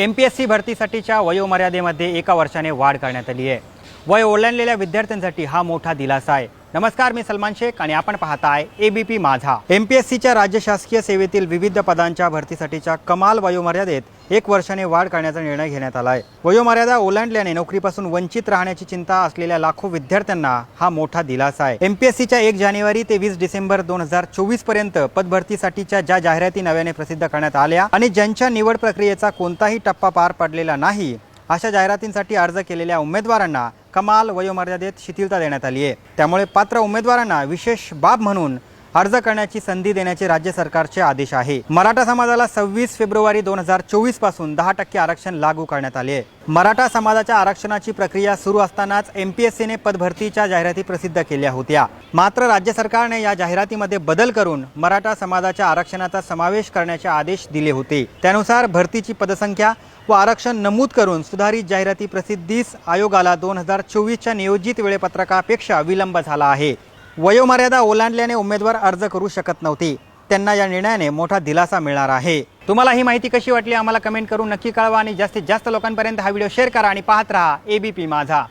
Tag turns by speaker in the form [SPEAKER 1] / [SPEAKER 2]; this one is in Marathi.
[SPEAKER 1] एम पी एस सी भरतीसाठीच्या वयोमर्यादेमध्ये एका वर्षाने वाढ करण्यात आली आहे. वय ओलांडलेल्या विद्यार्थ्यांसाठी हा मोठा दिलासा आहे. नमस्कार मी सलमान शेख आणि आपण पाहताय एबीपी माझा. एम पी एस सीच्या राज्य शासकीय सेवेतील विविध पदांच्या भरतीसाठीच्या कमाल वयोमर्यादेत एक वर्षाने वाढ करण्याचा निर्णय घेण्यात आला आहे वयोमर्यादा ओलांडल्याने नोकरीपासून वंचित राहण्याची चिंता असलेल्या लाखो विद्यार्थ्यांना हा मोठा दिलासा आहे. एम पी एस सीच्या एक जानेवारी ते वीस डिसेंबर दोन हजार चोवीसपर्यंत पदभरतीसाठीच्या ज्या जाहिराती नव्याने प्रसिद्ध करण्यात आल्या आणि ज्यांच्या निवड प्रक्रियेचा कोणताही टप्पा पार पडलेला नाही अशा जाहिरातींसाठी अर्ज केलेल्या उमेदवारांना कमाल वयोमर्यादेत शिथिलता देण्यात आली आहे. त्यामुळे पात्र उमेदवारांना विशेष बाब म्हणून अर्ज करण्याची संधी देण्याचे राज्य सरकारचे आदेश आहे. मराठा समाजाला सव्वीस फेब्रुवारी दोन हजार चोवीसपासून दहा टक्के आरक्षण लागू करण्यात आले आहे. मराठा समाजाच्या आरक्षणाची प्रक्रिया सुरू असतानाच एम पी एस सीने पदभरतीच्या जाहिराती प्रसिद्ध केल्या होत्या. मात्र राज्य सरकारने या जाहिरातीमध्ये बदल करून मराठा समाजाच्या आरक्षणाचा समावेश करण्याचे आदेश दिले होते. त्यानुसार भरतीची पदसंख्या व आरक्षण नमूद करून सुधारित जाहिराती प्रसिद्धीस आयोगाला दोन हजार चोवीसच्या नियोजित वेळेपत्रकापेक्षा विलंब झाला आहे. वयोमर्यादा ओलांडल्याने उमेदवार अर्ज करू शकत नव्हते. त्यांना या निर्णयाने मोठा दिलासा मिळणार आहे. तुम्हाला ही माहिती कशी वाटली? आम्हाला कमेंट करून नक्की कळवा आणि जास्तीत जास्त लोकांपर्यंत हा व्हिडिओ शेअर करा आणि पाहत राहा. एबीपी माझा.